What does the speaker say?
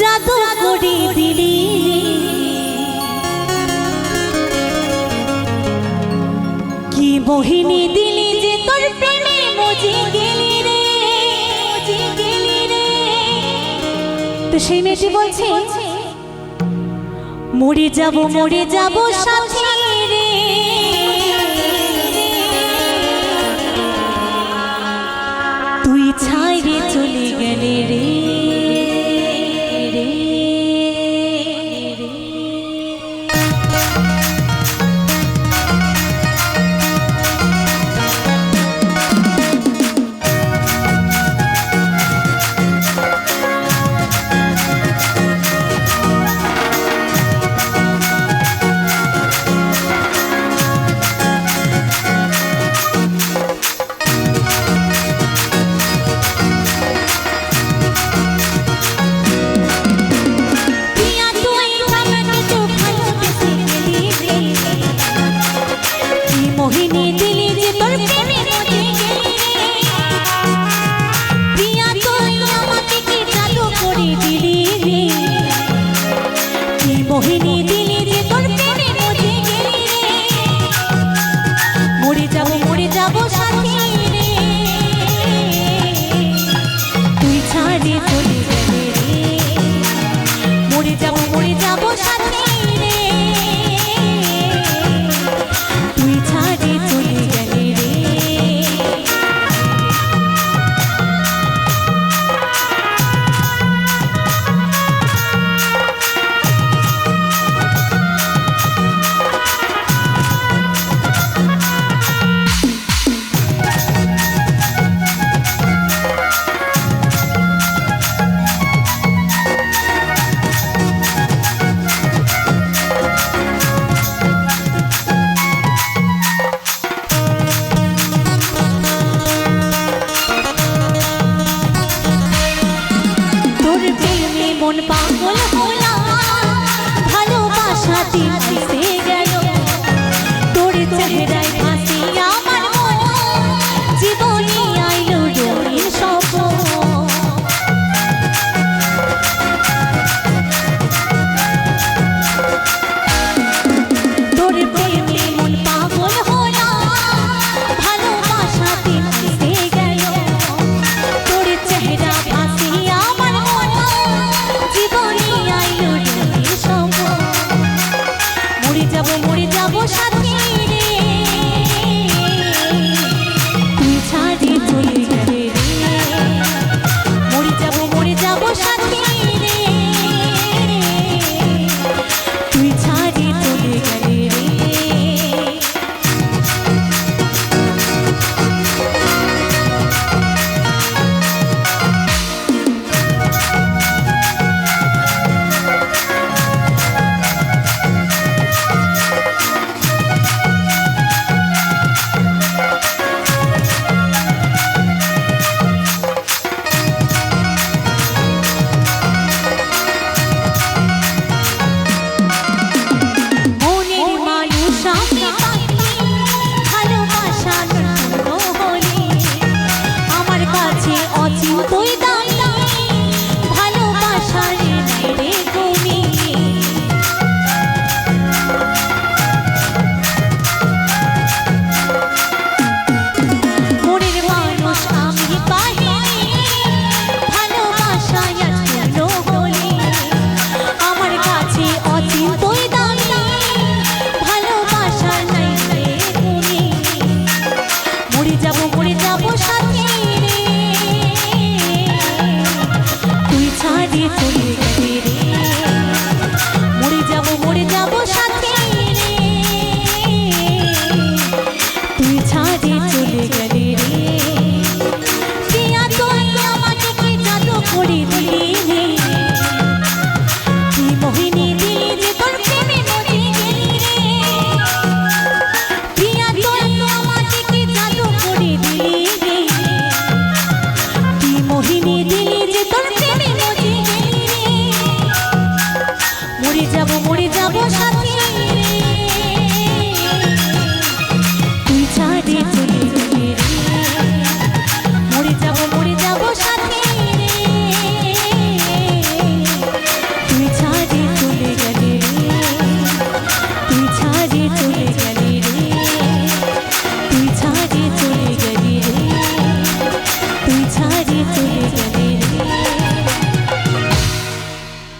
জাদু করে দিলি। কি মোহিনী দিলি যে তোর প্রেমে গেলি রে? গেলি রে। তো সেই মেয়েটি বলছে, মরে যাব মরে যাব, সাথে ভালোবাসাতে গেল। তোর চেহারায় যাব মনে